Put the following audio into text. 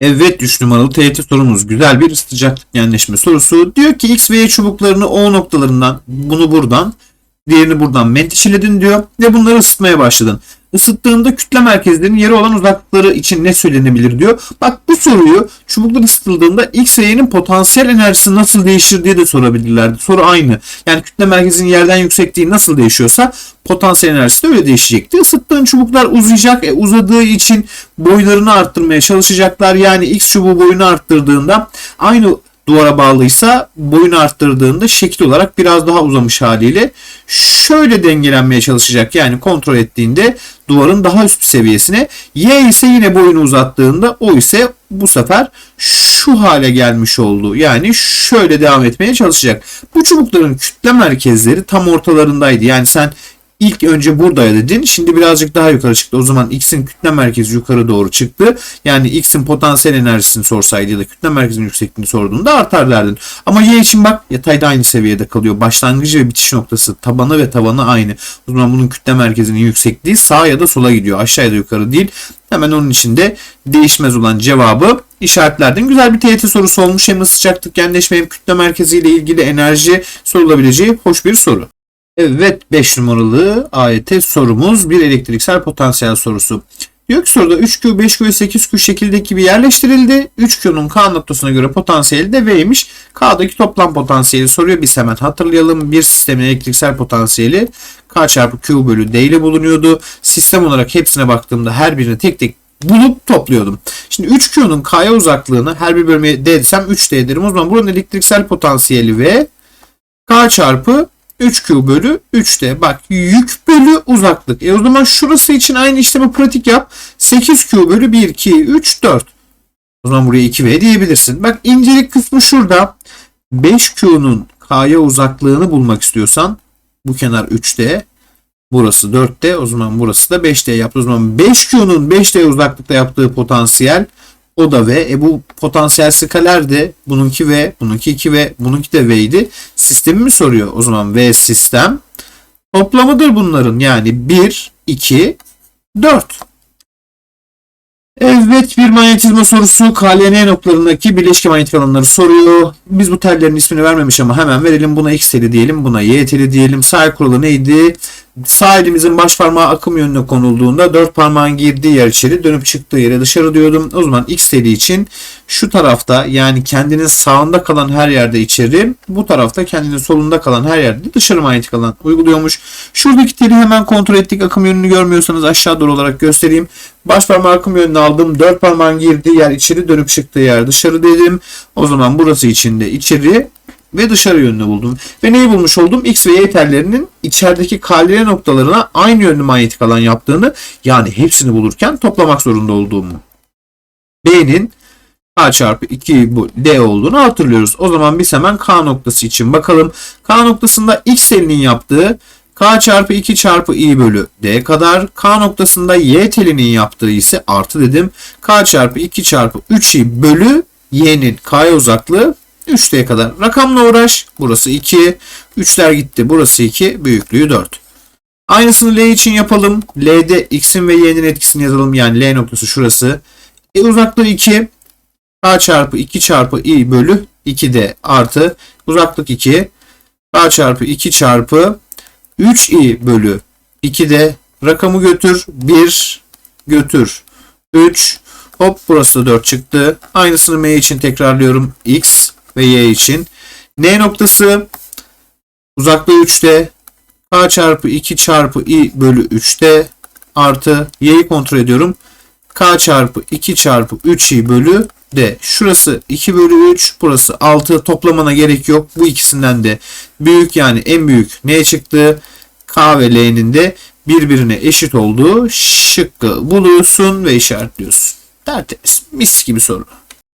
Evet 3 numaralı TYT sorumuz güzel bir sıcaklık genleşme sorusu. Diyor ki X ve Y çubuklarını O noktalarından bunu buradan diğerini buradan menteşeledin diyor ve bunları ısıtmaya başladın. Isıttığında kütle merkezlerinin yeri olan uzaklıkları için ne söylenebilir diyor. Bak bu soruyu çubuklar ısıtıldığında X ve potansiyel enerjisi nasıl değişir diye de sorabilirlerdi. Soru aynı. Yani kütle merkezinin yerden yüksekliği nasıl değişiyorsa potansiyel enerjisi de öyle değişecekti. Isıttığın çubuklar uzayacak. E, uzadığı için boylarını arttırmaya çalışacaklar. Yani X çubuğu boyunu arttırdığında aynı duvara bağlıysa boyunu arttırdığında şekil olarak biraz daha uzamış haliyle şöyle dengelenmeye çalışacak. Yani kontrol ettiğinde duvarın daha üst seviyesine. Y ise yine boyunu uzattığında o ise bu sefer şu hale gelmiş oldu. Yani şöyle devam etmeye çalışacak. Bu çubukların kütle merkezleri tam ortalarındaydı. Yani sen İlk önce buradaydı dedin. Şimdi birazcık daha yukarı çıktı. O zaman X'in kütle merkezi yukarı doğru çıktı. Yani X'in potansiyel enerjisini sorsaydı ya da kütle merkezinin yüksekliğini sorduğunda artar derdin. Ama Y için bak yatayda aynı seviyede kalıyor. Başlangıcı ve bitiş noktası tabanı ve tavanı aynı. O zaman bunun kütle merkezinin yüksekliği sağa ya da sola gidiyor. Aşağı ya da yukarı değil. Hemen onun içinde değişmez olan cevabı işaretlerden güzel bir TYT sorusu olmuş. Hem sıcaklık genleşme hem kütle merkeziyle ilgili enerji sorulabileceği hoş bir soru. Evet 5 numaralı AYT sorumuz bir elektriksel potansiyel sorusu. Diyor ki soruda 3Q, 5Q ve 8Q şekildeki gibi yerleştirildi. 3Q'nun K noktasına göre potansiyeli de V'ymiş. K'daki toplam potansiyeli soruyor. Biz hemen hatırlayalım. Bir sistemin elektriksel potansiyeli K çarpı Q bölü D ile bulunuyordu. Sistem olarak hepsine baktığımda her birini tek tek bulup topluyordum. Şimdi 3Q'nun K'ya uzaklığını her bir bölmeye D desem 3D derim. O zaman buranın elektriksel potansiyeli V K çarpı 3Q bölü 3D. Bak yük bölü uzaklık. E o zaman şurası için aynı işlemi pratik yap. 8Q bölü 1, 2, 3, 4. O zaman buraya 2V diyebilirsin. Bak incelik kısmı şurada. 5Q'nun K'ya uzaklığını bulmak istiyorsan bu kenar 3D. Burası 4D. O zaman burası da 5D yaptı. O zaman 5Q'nun 5D uzaklıkta yaptığı potansiyel o da V. E bu potansiyel skaler de bununki V, bununki 2V, bununki de V'ydi. Sistemi mi soruyor? O zaman V sistem toplamıdır bunların. Yani 1, 2, 4. Evet bir manyetizma sorusu KLN noktalarındaki bileşke manyetik alanları soruyor. Biz bu tellerin ismini vermemiş ama hemen verelim. Buna X teli diyelim. Buna Y teli diyelim. Sağ kuralı neydi? Sağ elimizin baş parmağı akım yönüne konulduğunda dört parmağın girdiği yer içeri dönüp çıktığı yere dışarı diyordum. O zaman X teli için şu tarafta yani kendinin sağında kalan her yerde içeri bu tarafta kendinin solunda kalan her yerde dışarı manyetik alan uyguluyormuş. Şuradaki teli hemen kontrol ettik. Akım yönünü görmüyorsanız aşağı doğru olarak göstereyim. Baş parmağı akım yönünü aldım. Dört parmağın girdiği yer içeri dönüp çıktığı yer dışarı dedim. O zaman burası içinde içeri ve dışarı yönünü buldum. Ve neyi bulmuş oldum? X ve Y tellerinin içerideki kalire noktalarına aynı yönlü manyetik alan yaptığını yani hepsini bulurken toplamak zorunda olduğumu. B'nin K çarpı 2 bu D olduğunu hatırlıyoruz. O zaman biz hemen K noktası için bakalım. K noktasında X telinin yaptığı K çarpı 2 çarpı I bölü D kadar. K noktasında Y telinin yaptığı ise artı dedim. K çarpı 2 çarpı 3I bölü Y'nin K'ya uzaklığı 3'te kadar. Rakamla uğraş. Burası 2. 3'ler gitti. Burası 2. Büyüklüğü 4. Aynısını L için yapalım. L'de X'in ve Y'nin etkisini yazalım. Yani L noktası şurası. E uzaklığı 2. K çarpı 2 çarpı I bölü 2D artı uzaklık 2. K çarpı 2 çarpı 3I bölü 2D rakamı götür. 1 götür. 3 Hop burası da 4 çıktı. Aynısını M için tekrarlıyorum. X ve Y için. N noktası uzaklığı 3'te K çarpı 2 çarpı I bölü 3'te artı Y'yi kontrol ediyorum. K çarpı 2 çarpı 3I bölü D. Şurası 2 bölü 3. Burası 6. Toplamana gerek yok. Bu ikisinden de büyük yani en büyük ne çıktı? K ve L'nin de birbirine eşit olduğu şıkkı buluyorsun ve işaretliyorsun. Tertemiz. Mis gibi soru.